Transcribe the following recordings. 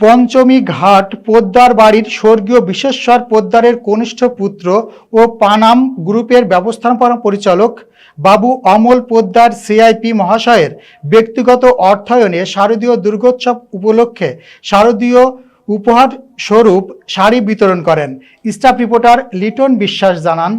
পঞ্চমী ঘাট পোদ্দার বাড়ির স্বর্গীয় বিশেশ্বর পোদ্দারের কনিষ্ঠ পুত্র ও পানাম গ্রুপের ব্যবস্থাপনা পরিচালক বাবু অমল পোদ্দার সিআইপি মহাশয়ের ব্যক্তিগত অর্থায়নে শারদীয় দুর্গোৎসব উপলক্ষে শারদীয় উপহার স্বরূপ শাড়ি বিতরণ করেন। স্টাফ রিপোর্টার লিটন বিশ্বাস জানান।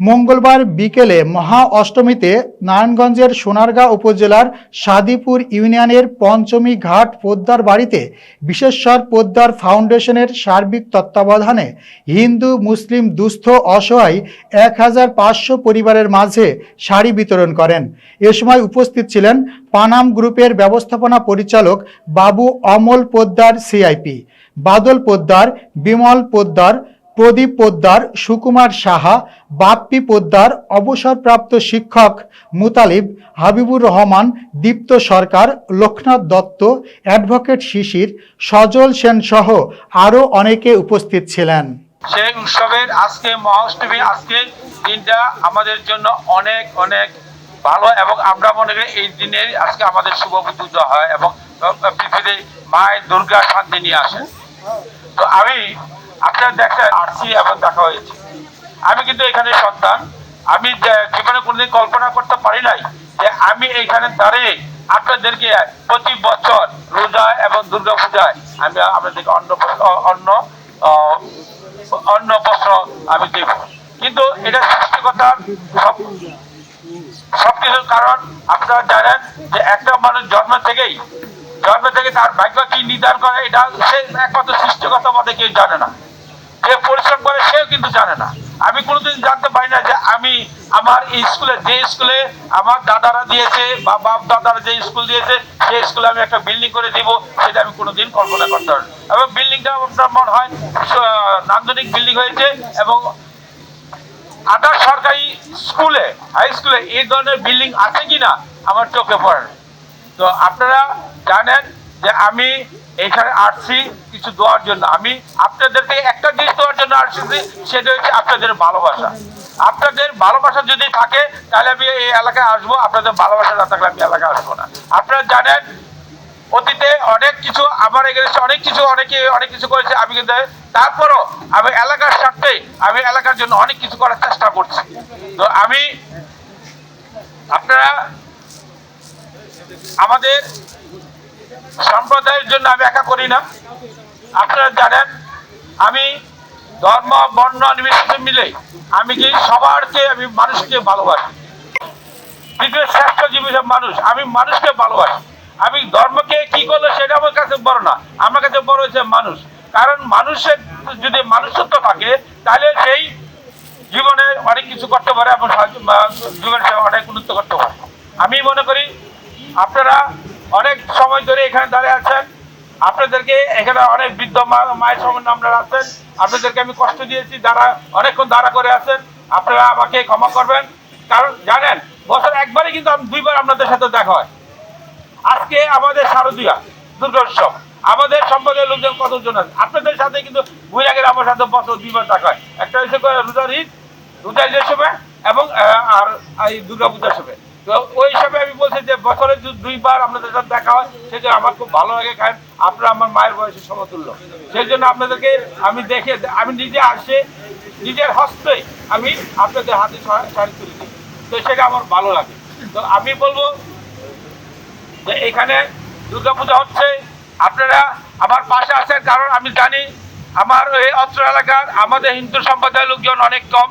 মঙ্গলবার বিকেলে মহা অষ্টমীতে নারায়ণগঞ্জের সোনারগাঁ উপজেলার সাদিপুর ইউনিয়নের পঞ্চমী ঘাট পোদ্দার বাড়িতে বিশেশ্বর পোদ্দার ফাউন্ডেশনের সার্বিক তত্ত্বাবধানে হিন্দু, মুসলিম, দুস্থ, অসহায় এক হাজার পাঁচশো পরিবারের মাঝে শাড়ি বিতরণ করেন। এ সময় উপস্থিত ছিলেন পানাম গ্রুপের ব্যবস্থাপনা পরিচালক বাবু অমল পোদ্দার সিআইপি, বাদল পোদ্দার, বিমল পোদ্দার প্রদীপ পোদ্দার, সুকুমার সাহা, বাপ্পি পোদ্দার, অবসরপ্রাপ্ত শিক্ষক মুতালিব, হাবিবুর রহমান, দীপ্ত সরকার, লোকনাথ দত্ত, অ্যাডভোকেট শিশির, সজল সেন সহ আরও অনেকে উপস্থিত ছিলেন। সেই উৎসবের আজকে মহাষ্টমী, আজকে দিনটা আমাদের জন্য অনেক অনেক ভালো এবং আমরা মনে করি এই দিনে আজকে আমাদের শুভ বুদ্ধ হয় এবং পৃথিবীতে মায়ের দুর্গা শান্তি নিয়ে আসেন তো আমি আপনার দেখতে আসছি এবং দেখা হয়েছে। আমি কিন্তু এখানে সন্তান। আমি জীবনে কোনোদিন কল্পনা করতে পারি নাই যে আমি এইখানে দাঁড়িয়ে আপনাদেরকে প্রতি বছর রোজা এবং দুর্গা পূজায় আমি আপনাদেরকে অন্ন বস্ত্র- অন্ন বস্ত্র আমি দেব। কিন্তু এটা সৃষ্টিকতার সব- সবকিছুর কারণ আপনারা জানেন যে একটা মানুষ জন্ম থেকেই, জন্ম থেকে তার ভাগ্য কি নির্ধারণ করে, এটা সে একমাত্র সৃষ্টিকতা মধ্যে কেউ জানে না। যে পরিশ্রম করে সেও কিন্তু জানে না আমি কোনোদিন জানতে পারি না যে আমি আমার স্কুলে, যে স্কুলে আমার দাদারা দিয়েছে বা বাপ দাদারা যে স্কুল দিয়েছে, সেই স্কুলে আমি একটা বিল্ডিং করে দিব, সেটা আমি কোনোদিন কল্পনা করতে পারি। এবং বিল্ডিংটা আপনার মনে হয় নান্দনিক বিল্ডিং হয়েছে এবং আধা সরকারি স্কুলে, হাই স্কুলে এই ধরনের বিল্ডিং আছে কিনা আমার চোখে পড়ে তো আপনারা জানেন যে আমি এখানে আসছি কিছু দেওয়ার জন্য। আমি আপনাদেরকে একটা জিনিস দেওয়ার জন্য আসছি, সেটা হচ্ছে আপনাদের ভালোবাসা। আপনাদের ভালোবাসা যদি থাকে, তাহলে আমি এই এলাকায় আসব। আপনাদের ভালোবাসা না থাকলে আমি এলাকায় আসব না। আপনারা জানেন, অতীতে অনেক কিছু, আমার এখানে অনেক কিছু, অনেকে অনেক কিছু করেছে, আমি কিন্তু তারপরও আমি এলাকার স্বার্থে, আমি এলাকার জন্য অনেক কিছু করার চেষ্টা করছি। তো আমি, আপনারা আমাদের সম্প্রদায়ের জন্য আমি একা করি না। আপনারা জানেন, আমি ধর্ম, বর্ণ নির্বিশেষে মিলে আমি কি সবারকে আমি মানুষকে ভালোবাসি? পৃথিবীর শ্রেষ্ঠ জীবী সব মানুষ, আমি মানুষকে ভালোবাসি। আমি ধর্মকে কি করল সেটা আমার কাছে বড় না, আমার কাছে বড় হচ্ছে মানুষ। কারণ মানুষের যদি মানুষত্ব থাকে, তাহলে সেই জীবনে অনেক কিছু করতে পারে এবং জীবনে অনেক উন্নত করতে পারে। আমি মনে করি, আপনারা অনেক সময় ধরে এখানে দাঁড়িয়ে আছেন। আপনাদেরকে এখানে অনেক বৃদ্ধ মায়ের সম্বন্ধে আপনারা আছেন। আপনাদেরকে আমি কষ্ট দিয়েছি, যারা অনেকক্ষণ দাঁড়া করে আছেন, আপনারা আমাকে ক্ষমা করবেন। কারণ জানেন, বছর একবারই কিন্তু আমি দুইবার আপনাদের সাথে দেখা হয়। আজকে আমাদের শারদীয়া, দুর্গোৎসব, আমাদের সম্প্রদায়ের লোকজন কতজন আছে? আপনাদের সাথে কিন্তু বৈরাগের আমার সাথে বছর দুইবার দেখা হয়। একটা হচ্ছে রোজার ঈদ, রোজার ঈদের সময়, এবং আর এই দুর্গাপূজার সময়। তো ওই হিসাবে আমি বলছি যে বছরে দুইবার আপনাদের সাথে দেখা হয় সেটা আমার খুব ভালো লাগে, কারণ আপনারা আমার মায়ের বয়সের সমতুল্য। সেই জন্য আপনাদেরকে আমি দেখে, আমি নিজে আসে, নিজের হস্তে আমি আপনাদের হাতে শাড়ি তুলে দিই। তো সেটা আমার ভালো লাগে। তো আমি বলব যে এখানে দুর্গাপূজা হচ্ছে। আপনারা আমার পাশে আছেন, কারণ আমি জানি আমার এই অত্র এলাকার আমাদের হিন্দু সম্প্রদায়ের লোকজন অনেক কম।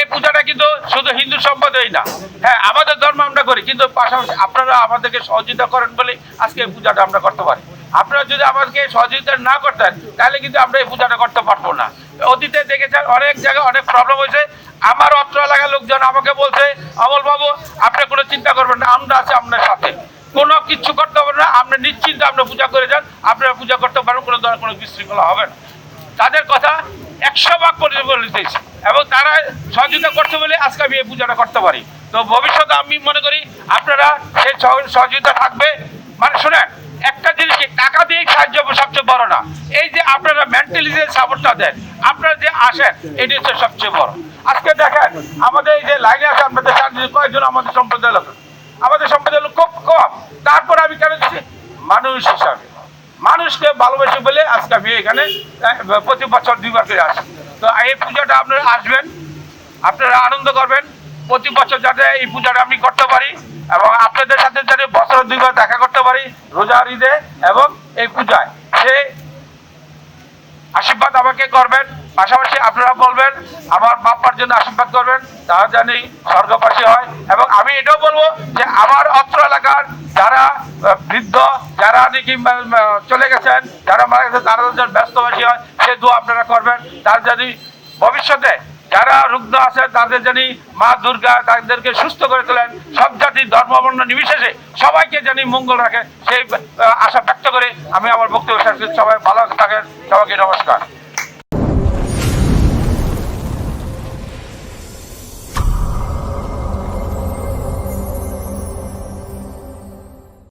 এই পূজাটা কিন্তু শুধু হিন্দু সম্প্রদায় না। হ্যাঁ আমাদের ধর্ম আমরা করি, কিন্তু পাশাপাশি আপনারা আমাদেরকে সহযোগিতা করেন বলে আজকে এই পূজাটা আমরা করতে পারি। আপনারা যদি আমাদেরকে সহযোগিতা না করতেন, তাহলে কিন্তু আমরা এই পূজাটা করতে পারব না। অতীতে দেখেছেন অনেক জায়গায় অনেক প্রবলেম হয়েছে। আমার অত্র এলাকার লোকজন আমাকে বলছে, অমল বাবু, আপনি কোনো চিন্তা করবেন না, আমরা আছি আপনার সাথে। কোনো কিছু করতে হবে না, আপনি নিশ্চিন্তে আপনি পূজা করে যান, আপনারা পূজা করতে পারেন, কোনো ধরনের কোনো বিশৃঙ্খলা হবে না। তাদের কথা একশো ভাগ পরিবর্তিত এবং তারা সহযোগিতা করছে বলে আজকে আমি এই পূজাটা করতে পারি। তো ভবিষ্যতে আমি মনে করি আপনারা সেই সহযোগিতা থাকবে। মানে শুনেন, একটা জিনিস কি টাকা দিয়ে সাহায্য সবচেয়ে বড় না। এই যে আপনারা মেন্টালি যে সাপোর্টটা দেন, আপনারা যে আসেন, এটি হচ্ছে সবচেয়ে বড়। আজকে দেখেন, আমাদের এই যে লাইনে আছে আপনাদের কয়েকজন আমাদের সম্প্রদায়ের লোক। আমাদের সম্প্রদায়ের লোক খুব কম। তারপর আমি কেন দিচ্ছি মানুষ হিসাবে। মানুষকে ভালোবেসে বলে আজকে আমি এখানে প্রতি বছর দুইবার করে আসি। তো এই পূজাটা আপনারা আসবেন, আপনারা আনন্দ করবেন। প্রতি বছর যাতে এই পূজাটা আমি করতে পারি এবং আপনাদের সাথে যাতে বছর দুইবার দেখা করতে পারি রোজা ঈদে এবং এই পূজায়। সে আশীর্বাদ আমাকে করবেন, পাশাপাশি আপনারা বলবেন, আমার বাপ্পার জন্য আশীর্বাদ করবেন, তারা জানি স্বর্গবাসী হয় এবং আমি এটাও বলব যে আমার অত্র এলাকার যারা বৃদ্ধ, যারা নাকি চলে গেছেন, যারা মারা গেছেন, তারা ব্যস্তবাসী হয়। সে দোয়া আপনারা করবেন। তার যদি ভবিষ্যতে যারা রুগ্ন আছে, তাদের জানি মা দুর্গা তাদেরকে সুস্থ করে তোলেন। সব জাতি ধর্মবর্ণ নির্বিশেষে সবাইকে জানি মঙ্গল রাখে। সেই আশা ব্যক্ত করে আমি আমার বক্তব্য সবাই ভালো থাকেন। সবাইকে নমস্কার।